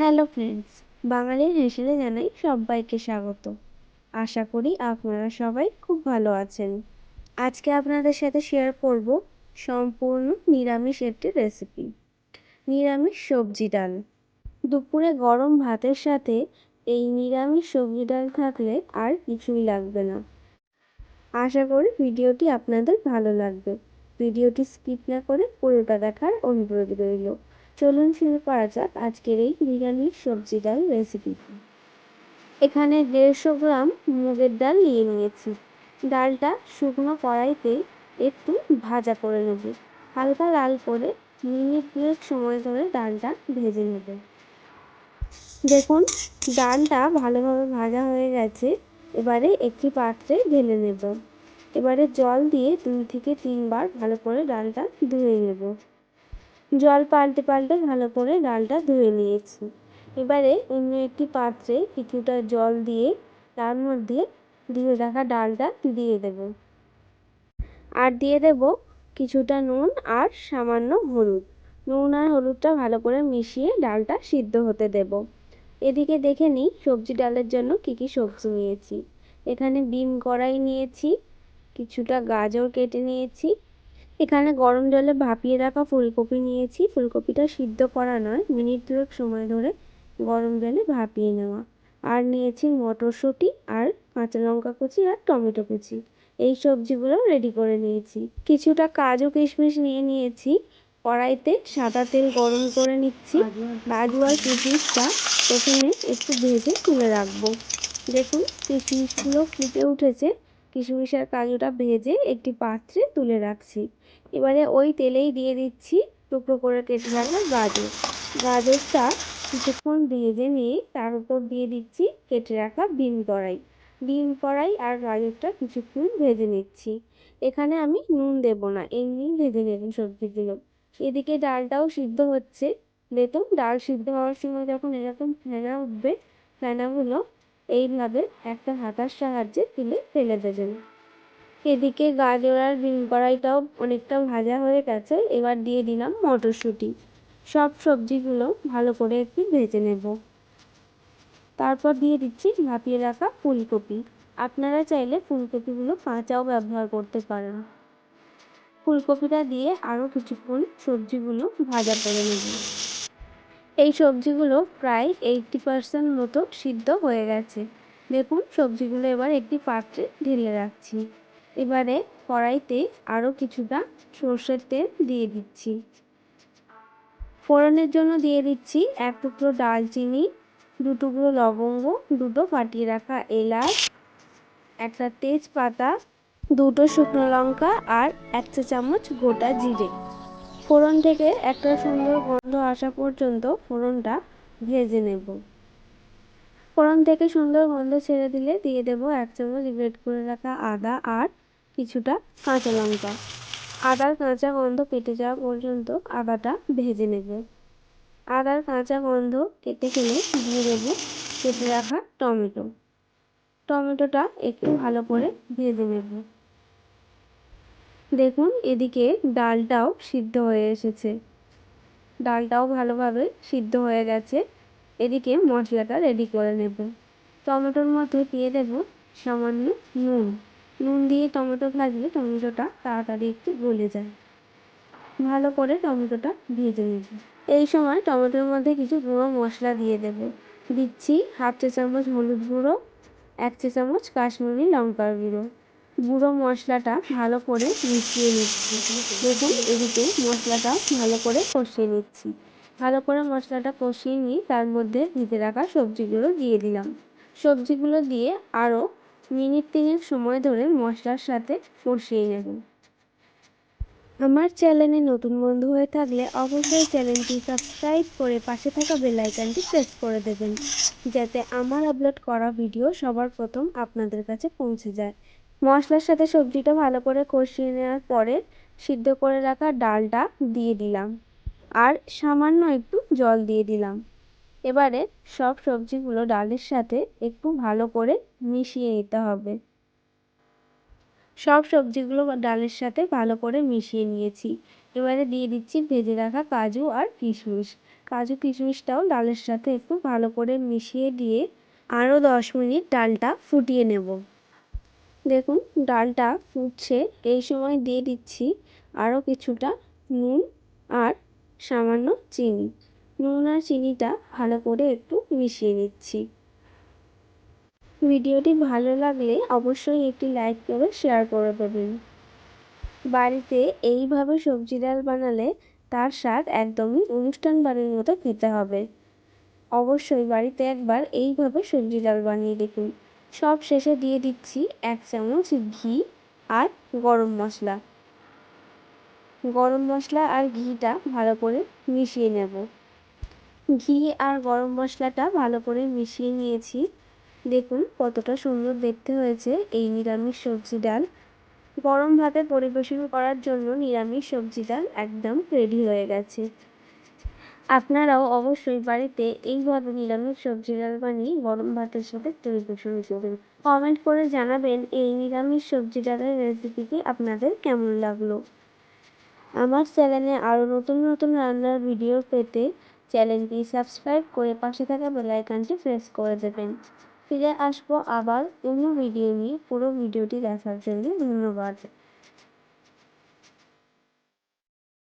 Hello friends বাঙালির হেসেলে জানাই সবাইকে স্বাগত। আশা করি আপনারা সবাই খুব ভালো আছেন। আজকে আপনাদের সাথে শেয়ার করব সম্পূর্ণ নিরামিষ একটি রেসিপি নিরামিষ সবজি ডাল। দুপুরে গরম ভাতের সাথে এই নিরামিষ সবজি ডাল থাকলে আর কিছুই লাগবে না। আশা করি ভিডিওটি আপনাদের ভালো লাগবে। ভিডিওটি স্কিপ না করে পুরোটা দেখার অনুরোধ রইল। চলুন শুরু করা যাক আজকের এই নিরামিষ সবজি ডাল রেসিপি এখানে দেড়শো গ্রাম মুগের ডাল নিয়ে নিয়েছি। ডালটা শুকনো কড়াইতে একটু ভাজা করে নেব। হালকা লাল করে মিনিট দুয়েক সময় ধরে ডালটা ভেজে নেব। দেখুন, ডালটা ভালোভাবে ভাজা হয়ে গেছে। এবারে একটি পাত্রে ঢেলে নেব। এবারে জল দিয়ে দুই থেকে তিনবার ভালো করে ডালটা ধুয়ে নেব। জল পাল্টে পাল্টে ভালো করে ডালটা ধুয়ে নিয়েছি। এবারে অন্য একটি পাত্রে কিছুটা জল দিয়ে তার মধ্যে ধুয়ে রাখা ডালটা দিয়ে দেব। আর দিয়ে দেব কিছুটা নুন আর সামান্য হলুদ। নুন আর হলুদটা ভালো করে মিশিয়ে ডালটা সিদ্ধ হতে দেব। এদিকে দেখে নিই সবজি ডালের জন্য কি কি সবজি নিয়েছি। এখানে বিম কড়াই নিয়েছি, কিছুটা গাজর কেটে নিয়েছি এখানে গরম জলে ভাপিয়ে রাখা ফুলকপি নিয়েছি। ফুলকপিটা সিদ্ধ করা নয়, মিনিট দুয়েক সময় ধরে গরম জলে ভাপিয়ে নেওয়া। আর নিয়েছি মটরশুঁটি আর কাঁচা লঙ্কা কুচি আর টমেটো কুচি। এই সবজিগুলো রেডি করে নিয়েছি। কিছুটা কাজু কিশমিশ নিয়ে নিয়েছি। কড়াইতে সাদা তেল গরম করে নিচ্ছি। কাজু আর কিশমিশটা প্রথমে একটু ভেজে তুলে রাখব। দেখুন, কিশমিশগুলো ফুটে উঠেছে। কিশমিশ আর কাজুটা ভেজে একটি পাত্রে তুলে রাখছি। এবারে ওই তেলেই দিয়ে দিচ্ছি টুকরো করে কেটে রাখা গাজর। গাজরটা কিছুক্ষণ ভেজে নিয়ে তার উপর দিয়ে দিচ্ছি কেটে রাখা বিন কড়াই। বিন কড়াই আর গাজরটা কিছুক্ষণ ভেজে নিচ্ছি। এখানে আমি নুন দেব না, এমনি ভেজে নেব সবজিগুলো এদিকে ডালটাও সিদ্ধ হচ্ছে। দেখুন, ডাল সিদ্ধ হওয়ার সময় যখন এরকম ফেনা উঠবে ফেনাগুলো এইভাবে একটা হাতার সাহায্যে তুলে ফেলে দেবেন। এদিকে গাজর আর বিন কড়াইটাও অনেকটা ভাজা হয়ে গেছে, এবার দিয়ে দিলাম মটরশুঁটি। সব সবজিগুলো ভালো করে একটু ভেজে নেব। তারপর দিয়ে দিচ্ছি ভাপিয়ে রাখা ফুলকপি। আপনারা চাইলে ফুলকপিগুলো কাঁচাও ব্যবহার করতে পারেন। ফুলকপিটা দিয়ে আরও কিছুক্ষণ সবজিগুলো ভাজা করে নেব। এই সবজিগুলো প্রায় এইটটি পার্সেন্ট মতো সিদ্ধ হয়ে গেছে। দেখুন, সবজিগুলো এবার একটি পাত্রে ঢেলে রাখছি। এবারে কড়াইতে আরও কিছুটা সর্ষের তেল দিয়ে দিচ্ছি। ফোড়নের জন্য দিয়ে দিচ্ছি এক টুকরো ডালচিনি, দু টুকরো লবঙ্গ, দুটো ফাটিয়ে রাখা এলাচ, একটা তেজপাতা, দুটো শুকনো লঙ্কা আর এক চা চামচ গোটা জিরে। ফোড়ন থেকে একটা সুন্দর গন্ধ আসা পর্যন্ত ফোড়নটা ভেজে নেব। ফোড়ন থেকে সুন্দর গন্ধ ছেড়ে দিলে দিয়ে দেবো এক চামচ গ্রেট করে রাখা আদা আর কিছুটা কাঁচা লঙ্কা। আদার কাঁচা গন্ধ কেটে যাওয়া পর্যন্ত আদাটা ভেজে নেব। আদার কাঁচা গন্ধ কেটে গেলে দিয়ে দেবো কেটে রাখা টমেটো। টমেটোটা একটু ভালো করে ভেজে নেব। দেখুন, এদিকে ডালটাও সিদ্ধ হয়ে এসেছে। ডালটাও ভালোভাবে সিদ্ধ হয়ে গেছে। এদিকে মশলাটা রেডি করে নেব। টমেটোর মধ্যে দিয়ে দেবো সামান্য নুন। নুন দিয়ে টমেটো ভাজলে টমেটোটা তাড়াতাড়ি একটু গলে যায়। ভালো করে টমেটোটা ভেজে নেব। এই সময় টমেটোর মধ্যে কিছু গুঁড়ো মশলা দিয়ে দেব। দিচ্ছি হাফ চা চামচ হলুদ গুঁড়ো, এক চা চামচ কাশ্মীরি লঙ্কার গুঁড়ো। গুঁড়ো মশলাটা ভালো করে মিশিয়ে নিচ্ছি। দেখুন, এদিকে মশলাটা ভালো করে কষিয়ে নিচ্ছি। ভালো করে মশলাটা কষিয়ে নিয়ে তার মধ্যে ভিজে রাখা সবজিগুলো দিয়ে দিলাম। সবজিগুলো দিয়ে আরও মিনিট তিনেক সময় ধরে মশলার সাথে কষিয়ে নেব। আমার চ্যানেলে নতুন বন্ধু হয়ে থাকলে অবশ্যই চ্যানেলটি সাবস্ক্রাইব করে পাশে থাকা বেল আইকনটি প্রেস করে দেবেন, যাতে আমার আপলোড করা ভিডিও সবার প্রথম আপনাদের কাছে পৌঁছে যায়। মশলার সাথে সবজিটা ভালো করে কষিয়ে নেওয়ার পরে সিদ্ধ করে রাখা ডালটা দিয়ে দিলাম। আর সামান্য একটু জল দিয়ে দিলাম। এবারে সব সবজিগুলো ডালের সাথে একটু ভালো করে মিশিয়ে নিতে হবে। সব সবজিগুলো ডালের সাথে ভালো করে মিশিয়ে নিয়েছি। এবারে দিয়ে দিচ্ছি ভেজে রাখা কাজু আর কিশমিশ। কাজু কিশমিশটাও ডালের সাথে একটু ভালো করে মিশিয়ে দিয়ে আরও দশ মিনিট ডালটা ফুটিয়ে নেব। দেখুন, ডালটা ফুটছে। এই সময় দিয়ে দিচ্ছি আরও কিছুটা নুন আর সামান্য চিনি। নুন আর চিনিটা ভালো করে একটু মিশিয়ে নিচ্ছি। ভিডিওটি ভালো লাগলে অবশ্যই একটি লাইক করে, শেয়ার করে দেবেন। বাড়িতে এইভাবে সবজি ডাল বানালে তার স্বাদ একদমই অনুষ্ঠান বাড়ির মতো খেতে হবে। অবশ্যই বাড়িতে একবার এইভাবে সবজি ডাল বানিয়ে দেখুন। সব শেষে দিয়ে দিচ্ছি এক চামচ ঘি আর গরম মশলা। গরম মশলা আর ঘিটা ভালো করে মিশিয়ে নেব। ঘি আর গরম মশলাটা ভালো করে মিশিয়ে নিয়েছি। দেখুন কতটা সুন্দর দেখতে হয়েছে এই নিরামিষ সবজি ডাল। গরম ভাতে পরিবেশন করার জন্য নিরামিষ সবজি ডাল একদম রেডি হয়ে গেছে। আপনারাও অবশ্যই বাড়িতে এইভাবে নিরামিষ সবজি ডাল বানিয়ে গরম ভাতের সাথে পরিবেশন করবেন। কমেন্ট করে জানাবেন এই নিরামিষ সবজি ডালের রেসিপিটি আপনাদের কেমন লাগল? আমার চ্যানেলে আরও নতুন নতুন রান্নার ভিডিও পেতে চ্যানেলটি সাবস্ক্রাইব করে পাশে থাকা বেলাইকানটি প্রেস করে দেবেন। ফিরে আসব আবার অন্য ভিডিও নিয়ে। পুরো ভিডিওটি দেখার জন্য ধন্যবাদ।